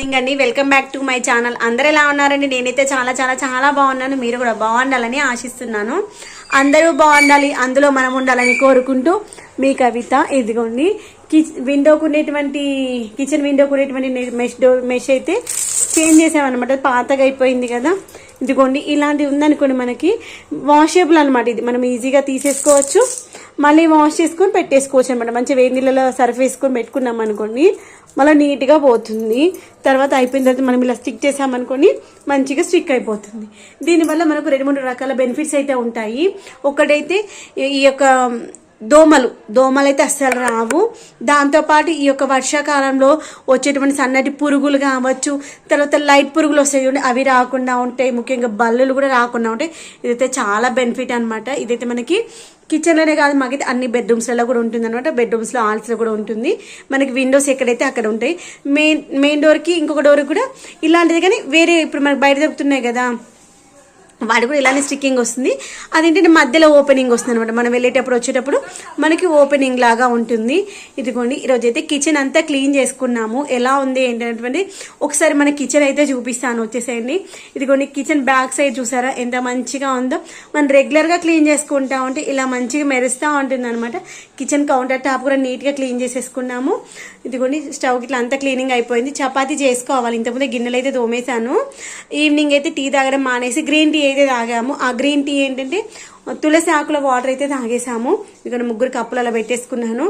Morning అండి. Welcome back to my channel. అందరు ఎలా ఉన్నారండి? నేనైతే చాలా చాలా చాలా బాగున్నాను. మీరు కూడా బాగుండాలని ఆశిస్తున్నాను. అందరూ బాగుండాలి. అందులో మనం ఉండాలని కోరుకుంటూ మీ కవిత ఇదిగోండి. కిచ్ విండోకు ఉండేటువంటి కిచెన్ విండోకు ఉండేటువంటి మెష్ డో మెష్ అయితే చేంజ్ చేసామన్నమాట. పాతగా అయిపోయింది కదా. ఇదిగోండి. ఇలాంటివి ఉందనుకోండి మనకి. వాషేబుల్ అనమాట ఇది. మనం ఈజీగా తీసేసుకోవచ్చు. మళ్ళీ వాష్ చేసుకొని పెట్టేసుకోవచ్చు అనమాట మంచి వేడి నీళ్ళలో సర్ఫ్ వేసుకొని పెట్టుకున్నాం అనుకోండి మళ్ళీ నీట్గా పోతుంది. తర్వాత అయిపోయిన తర్వాత మనం ఇలా స్టిక్ చేసామనుకోండి మంచిగా స్టిక్ అయిపోతుంది. దీనివల్ల మనకు రెండు మూడు రకాల బెనిఫిట్స్ అయితే ఉంటాయి. ఒకటైతే ఈ యొక్క దోమలు. దోమలు అయితే అస్సలు రావు. దాంతోపాటు ఈ యొక్క వర్షాకాలంలో వచ్చేటువంటి సన్నటి పురుగులు కావచ్చు తర్వాత లైట్ పురుగులు వస్తాయి చూడండి అవి రాకుండా ఉంటాయి. ముఖ్యంగా బల్లులు కూడా రాకుండా ఉంటాయి. ఇదైతే చాలా బెనిఫిట్ అనమాట ఇదైతే మనకి కిచెన్లోనే కాదు మాకైతే అన్ని బెడ్రూమ్స్లలో కూడా ఉంటుంది అనమాట బెడ్రూమ్స్లో హాల్స్లో కూడా ఉంటుంది. మనకి విండోస్ ఎక్కడైతే అక్కడ ఉంటాయి. మెయిన్ మెయిన్ డోర్కి ఇంకొక డోర్కి కూడా ఇలాంటిది. కానీ వేరే ఇప్పుడు మనకి బయట దొరుకుతున్నాయి కదా. వాడు కూడా ఇలానే స్టిక్కింగ్ వస్తుంది. అదేంటంటే మధ్యలో ఓపెనింగ్ వస్తుంది అనమాట మనం వెళ్ళేటప్పుడు వచ్చేటప్పుడు మనకి ఓపెనింగ్ లాగా ఉంటుంది. ఇదిగోండి ఈరోజు అయితే కిచెన్ అంతా క్లీన్ చేసుకున్నాము. ఎలా ఉంది ఏంటంటే ఒకసారి మన కిచెన్ అయితే చూపిస్తాను. వచ్చేసేయండి. ఇదిగోండి కిచెన్ బ్యాక్ సైడ్ చూసారా? ఎంత మంచిగా ఉందో. మనం రెగ్యులర్గా క్లీన్ చేసుకుంటా ఉంటే ఇలా మంచిగా మెరుస్తూ ఉంటుంది అనమాట కిచెన్ కౌంటర్ టాప్ కూడా నీట్గా క్లీన్ చేసేసుకున్నాము. ఇదిగోండి స్టవ్ ఇట్లా అంతా క్లీనింగ్ అయిపోయింది. చపాతీ చేసుకోవాలి. ఇంతకుముందే గిన్నెలు అయితే తోమేశాను. ఈవినింగ్ అయితే టీ తాగడం మానేసి గ్రీన్ టీ అయితే తాగాము. ఆ గ్రీన్ టీ ఏంటంటే తులసి ఆకుల వాటర్ అయితే తాగేసాము. ఇక్కడ ముగ్గురు కప్పులు అలా పెట్టేసుకున్నాను.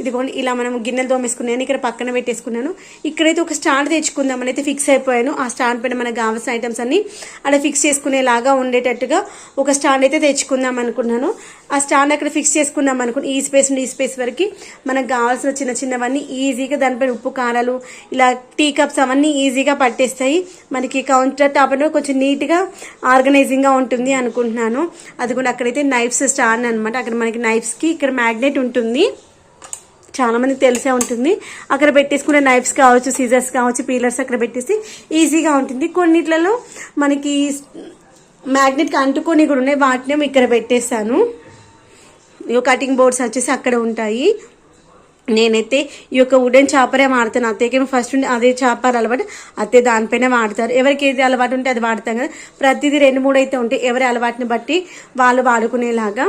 ఇదిగోండి ఇలా మనం గిన్నెలు తోమేసుకున్నాను. ఇక్కడ పక్కన పెట్టేసుకున్నాను. ఇక్కడైతే ఒక స్టాండ్ తెచ్చుకుందామని అయితే ఫిక్స్ అయిపోయాను. ఆ స్టాండ్ పైన మనకు కావాల్సిన ఐటమ్స్ అన్ని అలా ఫిక్స్ చేసుకునేలాగా ఉండేటట్టుగా ఒక స్టాండ్ అయితే తెచ్చుకుందాం అనుకున్నాను. ఆ స్టాండ్ అక్కడ ఫిక్స్ చేసుకుందాం అనుకుని ఈ స్పేస్ నుండి ఈ స్పేస్ వరకు మనకు కావాల్సిన చిన్న చిన్నవన్నీ ఈజీగా దానిపైన ఉప్పు కారాలు ఇలా టీ కప్స్ అవన్నీ ఈజీగా పట్టేస్తాయి. మనకి కౌంటర్ టాప్ అనేది కొంచెం నీట్గా ఆర్గనైజింగ్గా ఉంటుంది అనుకుంటున్నాను. అది కూడా అక్కడైతే నైఫ్స్ స్టాండ్ అనమాట అక్కడ మనకి నైఫ్స్ నైఫ్స్కి ఇక్కడ మ్యాగ్నెట్ ఉంటుంది. చాలామంది తెలిసే ఉంటుంది. అక్కడ పెట్టేసుకునే నైఫ్స్ కావచ్చు సీజర్స్ కావచ్చు పీలర్స్ అక్కడ పెట్టేసి ఈజీగా ఉంటుంది. కొన్నిట్లలో మనకి మ్యాగ్నెట్కి అంటుకొని కూడా ఉన్నాయి. వాటిని ఇక్కడ పెట్టేస్తాను ఇక కటింగ్ బోర్డ్స్ వచ్చేసి అక్కడ ఉంటాయి. నేనైతే ఈ యొక్క వుడెన్ చాపరే వాడతాను. అత్తయ్యకేమో ఫస్ట్ ఉండి అదే చాపర్ అలవాటు అత్తే దానిపైనే వాడతారు. ఎవరికి ఏది అలవాటు ఉంటే అది వాడతాం కదా. ప్రతిదీ రెండు మూడు అయితే ఉంటాయి ఎవరి అలవాటుని బట్టి వాళ్ళు వాడుకునేలాగా.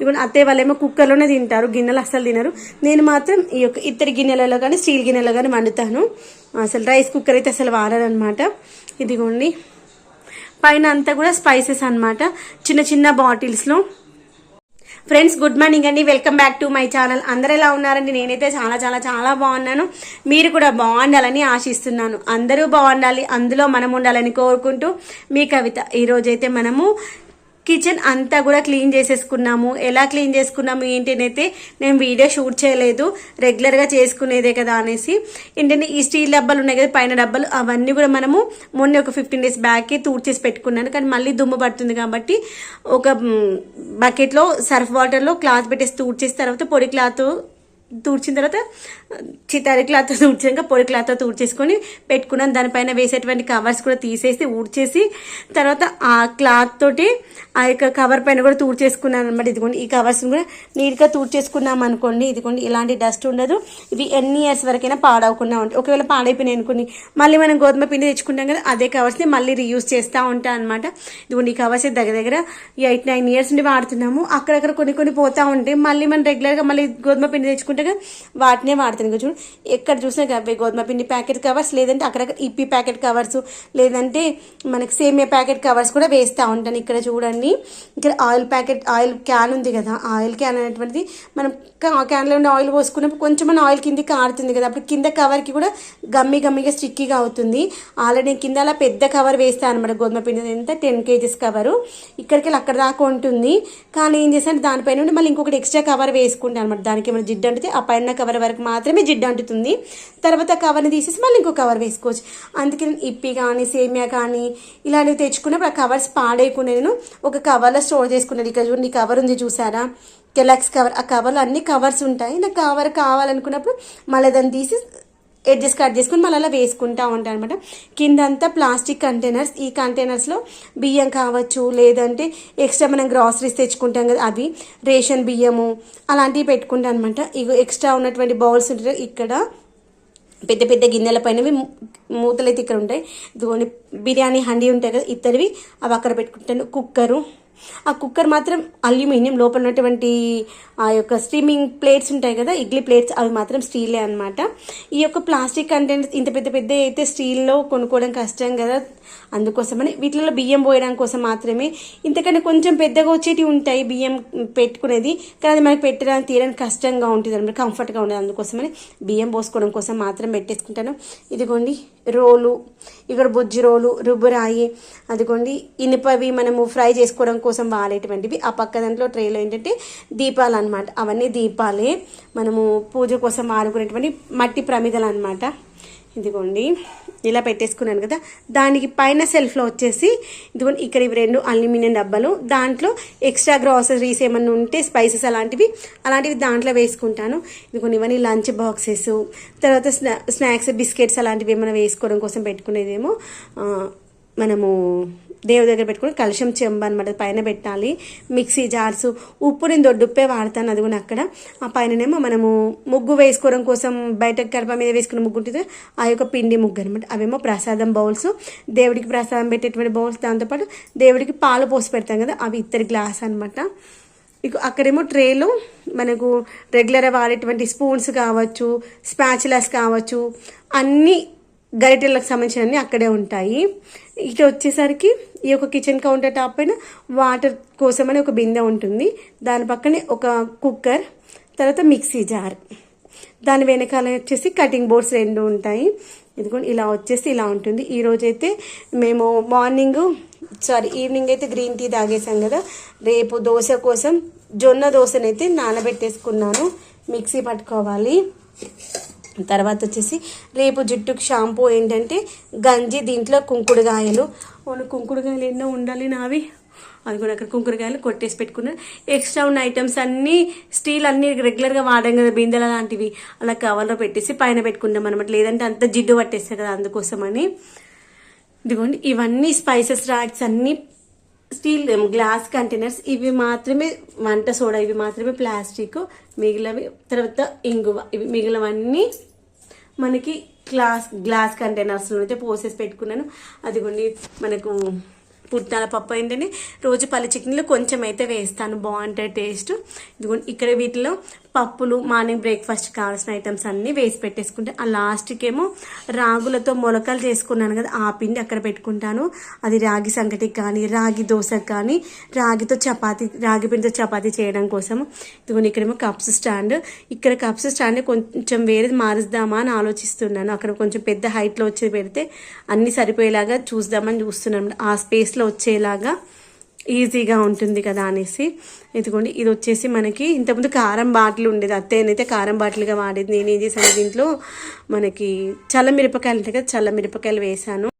ఇప్పుడు అత్తయ్య వాళ్ళేమో కుక్కర్లోనే తింటారు గిన్నెలు అస్సలు తినరు. నేను మాత్రం ఈ యొక్క ఇత్తడి గిన్నెలలో కానీ స్టీల్ గిన్నెలో కానీ వండుతాను. అసలు రైస్ కుక్కర్ అయితే అసలు వాడనమాట ఇదిగోండి. పైన అంతా కూడా స్పైసెస్ అనమాట చిన్న చిన్న బాటిల్స్లో ఫ్రెండ్స్ గుడ్ మార్నింగ్ అండి. Welcome back to my channel. అందరు ఎలా ఉన్నారండి? నేనైతే చాలా చాలా చాలా బాగున్నాను. మీరు కూడా బాగుండాలని ఆశిస్తున్నాను. అందరూ బాగుండాలి. అందులో మనం ఉండాలని కోరుకుంటూ మీ కవిత. ఈరోజైతే మనము కిచెన్ అంతా కూడా క్లీన్ చేసేసుకున్నాము. ఎలా క్లీన్ చేసుకున్నాము ఏంటి అయితే నేను వీడియో షూట్ చేయలేదు. రెగ్యులర్గా చేసుకునేదే కదా అనేసి. ఏంటంటే ఈ స్టీల్ డబ్బాలు ఉన్నాయి కదా పైన డబ్బాలు అవన్నీ కూడా మనము మొన్న ఒక ఫిఫ్టీన్ డేస్ బ్యాక్కి చేసి పెట్టుకున్నాను. కానీ మళ్ళీ దుమ్ము పడుతుంది కాబట్టి ఒక బకెట్లో సర్ఫ్ వాటర్లో క్లాత్ పెట్టేసి తూడ్చేసిన తర్వాత పొడి క్లాత్ తూడ్చిన తర్వాత చితారి క్లాత్ తూడ్చాక పొడి క్లాత్ తూడ్చేసుకొని పెట్టుకున్నాను దానిపైన వేసేటువంటి కవర్స్ కూడా తీసేసి ఊడ్చేసి తర్వాత ఆ క్లాత్ తోటి ఆ యొక్క కవర్ పైన కూడా తూడ్చేసుకున్నాను అనమాట ఇదిగోండి ఈ కవర్స్ని కూడా నీట్గా తూడ్చేసుకున్నాం అనుకోండి. ఇదిగోండి ఇలాంటి డస్ట్ ఉండదు. ఇవి ఎన్ని ఇయర్స్ వరకైనా పాడవకుండా ఉంటాయి. ఒకవేళ పాడైపోయినాయి అనుకోండి మళ్ళీ మనం గోధుమ పిండి తెచ్చుకుంటాం కదా అదే కవర్స్ని మళ్ళీ రీయూజ్ చేస్తూ ఉంటాం అనమాట ఇదిగోండి ఈ కవర్స్ దగ్గర దగ్గర ఎయిట్ నైన్ ఇయర్స్ నుండి వాడుతున్నాము. అక్కడక్కడ కొన్ని కొన్ని పోతా ఉంటాయి. మళ్ళీ మనం రెగ్యులర్గా మళ్ళీ గోధుమ పిండి తెచ్చుకుంటే కదా వాటినే వాడుతాను. ఇంకా చూడు ఎక్కడ చూసినా అవే గోధుమ పిండి ప్యాకెట్ కవర్స్ లేదంటే అక్కడక్కడ ఇప్పి ప్యాకెట్ కవర్స్ లేదంటే మనకి సేమియా ప్యాకెట్ కవర్స్ కూడా వేస్తూ ఉంటాను ఇక్కడ చూడండి. ఇక్కడ ఆయిల్ ప్యాకెట్ ఆయిల్ క్యాన్ ఉంది కదా ఆయిల్ క్యాన్ అనేటువంటిది మనం క్యాన్లో ఉండే ఆయిల్ పోసుకున్నప్పుడు కొంచెం మన ఆయిల్ కిందికి కారుతుంది కదా అప్పుడు కింద కవర్కి కూడా గమ్మి గమ్మిగా స్టిక్కీగా అవుతుంది. ఆల్రెడీ కింద అలా పెద్ద కవర్ వేస్తాను అనమాట గోధుమ పిండి ఎంత టెన్ కేజీస్ కవరు. ఇక్కడికి అక్కడ దాకా ఉంటుంది. కానీ ఏం చేస్తాను దానిపైన నుండి మళ్ళీ ఇంకొకటి ఎక్స్ట్రా కవర్ వేసుకుంటాను అనమాట దానికి ఏమైనా జిడ్డు ఆ పైన కవర్ వరకు మాత్రమే జిడ్డు అంటుతుంది. తర్వాత కవర్ని తీసేసి మళ్ళీ ఇంకో కవర్ వేసుకోవచ్చు. అందుకే నేను ఇప్పి కానీ సేమియా కానీ ఇలాంటివి తెచ్చుకున్నప్పుడు ఆ కవర్స్ పాడేయకుండా నేను ఒక కవర్లో స్టోర్ చేసుకున్నాను. ఇక్కడ చూడండి కవర్ ఉంది చూసారా? కెలాక్స్ కవర్ ఆ కవర్లో అన్ని కవర్స్ ఉంటాయి. నాకు కవర్ కావాలనుకున్నప్పుడు మళ్ళీ దాన్ని తీసి ఎడ్జెస్ కట్ చేసుకుని మళ్ళీ అలా వేసుకుంటా ఉంటాను అనమాట కిందంతా ప్లాస్టిక్ కంటైనర్స్ ఈ కంటైనర్స్లో బియ్యం కావచ్చు లేదంటే ఎక్స్ట్రా మనం గ్రాసరీస్ తెచ్చుకుంటాం కదా అవి రేషన్ బియ్యము అలాంటివి పెట్టుకుంటాను అనమాట ఇగో ఎక్స్ట్రా ఉన్నటువంటి బౌల్స్ ఉంటాయి. ఇక్కడ పెద్ద పెద్ద గిన్నెల పైనవి మూతలు అయితే ఇక్కడ ఉంటాయి. బిర్యానీ హండీ ఉంటాయి కదా ఇతరివి అవి అక్కడ పెట్టుకుంటాను. కుక్కరు ఆ కుక్కర్ మాత్రం అల్యూమినియం లోపల ఉన్నటువంటి ఆ యొక్క స్టీమింగ్ ప్లేట్స్ ఉంటాయి కదా ఇడ్లీ ప్లేట్స్ అవి మాత్రం స్టీలే అనమాట ఈ యొక్క ప్లాస్టిక్ కంటెంట్ ఇంత పెద్ద పెద్ద అయితే స్టీల్లో కొనుక్కోవడం కష్టం కదా అందుకోసమని వీటిలో బియ్యం పోయడం కోసం మాత్రమే. ఇంతకన్నా కొంచెం పెద్దగా వచ్చేటివి ఉంటాయి బియ్యం పెట్టుకునేది. కానీ అది మనకి పెట్టడానికి తీయడానికి కష్టంగా ఉంటుంది అనమాట కంఫర్ట్గా ఉండదు. అందుకోసమని బియ్యం పోసుకోవడం కోసం మాత్రం పెట్టేసుకుంటాను. ఇదిగోండి రోలు ఇక్కడ బుజ్జి రోలు రుబ్బురాయి అదిగోండి ఇనుపవి మనము ఫ్రై చేసుకోవడం కోసం వాడేటువంటివి. ఆ పక్క దాంట్లో ట్రేలో ఏంటంటే దీపాలు అనమాట అవన్నీ దీపాలే మనము పూజ కోసం వాడుకునేటువంటి మట్టి ప్రమిదలు అనమాట ఇదిగోండి ఇలా పెట్టేసుకున్నాను కదా. దానికి పైన సెల్ఫ్లో వచ్చేసి ఇదిగోండి ఇక్కడ ఇవి రెండు అల్యూమినియం డబ్బాలు. దాంట్లో ఎక్స్ట్రా గ్రాసరీస్ ఏమన్నా ఉంటే స్పైసెస్ అలాంటివి అలాంటివి దాంట్లో వేసుకుంటాను. ఇదిగోండి ఇవన్నీ లంచ్ బాక్సెస్ తర్వాత స్నా స్నాక్స్ బిస్కెట్స్ అలాంటివి ఏమైనా వేసుకోవడం కోసం పెట్టుకునేదేమో మనము దేవుడి దగ్గర పెట్టుకుని కలుషం చెంబ అనమాట పైన పెట్టాలి. మిక్సీ జార్స్ ఉప్పు నేను దొడ్డుప్పే వాడతాను అది కూడా అక్కడ. ఆ పైననేమో మనము ముగ్గు వేసుకోవడం కోసం బయట గడప మీద వేసుకున్న ముగ్గు ఉంటుంది ఆ యొక్క పిండి ముగ్గు అనమాట అవేమో ప్రసాదం బౌల్స్ దేవుడికి ప్రసాదం పెట్టేటువంటి బౌల్స్ దాంతోపాటు దేవుడికి పాలు పోసి పెడతాం కదా అవి ఇద్దరు గ్లాస్ అనమాట ఇక అక్కడేమో ట్రేలో మనకు రెగ్యులర్గా వాడేటువంటి స్పూన్స్ కావచ్చు స్పాచులస్ కావచ్చు అన్నీ గరిటెలకు సంబంధించినవి అక్కడే ఉంటాయి. ఇటు వచ్చేసరికి ఈ యొక్క కిచెన్ కౌంటర్ టాప్ పైన వాటర్ కోసమని ఒక బిందె ఉంటుంది. దాని పక్కనే ఒక కుక్కర్ తర్వాత మిక్సీ జార్ దాని వెనకాల వచ్చేసి కటింగ్ బోర్డ్స్ రెండు ఉంటాయి. ఇదిగోండి ఇలా వచ్చేసి ఇలా ఉంటుంది. ఈరోజైతే మేము మార్నింగ్ సారీ ఈవినింగ్ అయితే గ్రీన్ టీ తాగేసాం కదా. రేపు దోశ కోసం జొన్న దోశనైతే నానబెట్టేసుకున్నాను. మిక్సీ పట్టుకోవాలి. తర్వాత వచ్చేసి రేపు జుట్టుకు షాంపూ ఏంటంటే గంజి దీంట్లో కుంకుడుగాయలు. ఓన్లీ కుంకుడుగాయలు ఎన్నో ఉండాలి నావి. అది కూడా అక్కడ కుంకుడుకాయలు కొట్టేసి పెట్టుకున్నాను ఎక్స్ట్రా ఉన్న ఐటమ్స్ అన్నీ స్టీల్ అన్ని రెగ్యులర్గా వాడాం కదా బిందెల లాంటివి. అలా కవర్లో పెట్టేసి పైన పెట్టుకున్నాం అనమాట లేదంటే అంత జిడ్డు పట్టేస్తాయి కదా అందుకోసమని. ఇదిగోండి ఇవన్నీ స్పైసెస్ రాక్స్ అన్నీ స్టీల్ గ్లాస్ కంటైనర్స్. ఇవి మాత్రమే వంట సోడా ఇవి మాత్రమే ప్లాస్టిక్. మిగిలినవి తర్వాత ఇంగువ. ఇవి మిగిలినవన్నీ మనకి గ్లాస్ గ్లాస్ కంటైనర్స్లో అయితే పోసేసి పెట్టుకున్నాను. అదిగోండి మనకు పుట్నాల పప్పు ఏంటంటే రోజు పల్లి చికెన్లో కొంచెం అయితే వేస్తాను. బాగుంటాయి టేస్ట్. ఇదిగోండి ఇక్కడ వీటిలో పప్పులు మార్నింగ్ బ్రేక్ఫాస్ట్ కావాల్సిన ఐటమ్స్ అన్నీ వేసి పెట్టేసుకుంటే ఆ లాస్ట్కి ఏమో రాగులతో మొలకలు చేసుకున్నాను కదా ఆ పిండి అక్కడ పెట్టుకుంటాను. అది రాగి సంగటి కానీ రాగి దోశకి కానీ రాగితో చపాతి రాగి పిండితో చపాతి చేయడం కోసం ఇదిగోని ఇక్కడేమో కప్స్ స్టాండ్. ఇక్కడ కప్స్ స్టాండ్ కొంచెం వేరేది మారుద్దామా అని ఆలోచిస్తున్నాను. అక్కడ కొంచెం పెద్ద హైట్లో వచ్చి పెడితే అన్ని సరిపోయేలాగా చూద్దామని చూస్తున్నాను. ఆ స్పేస్లో వచ్చేలాగా ఈజీగా ఉంటుంది కదా అనేసి. ఇదిగోండి ఇది వచ్చేసి మనకి ఇంతకుముందు కారం బాటిల్ ఉండేది. అత్తయ్యనైతే కారం బాటిల్గా వాడేది. నేను ఏం చేశాను దీంట్లో మనకి చల్ల మిరపకాయలు ఉంటాయి కదా చల్ల మిరపకాయలు వేసాను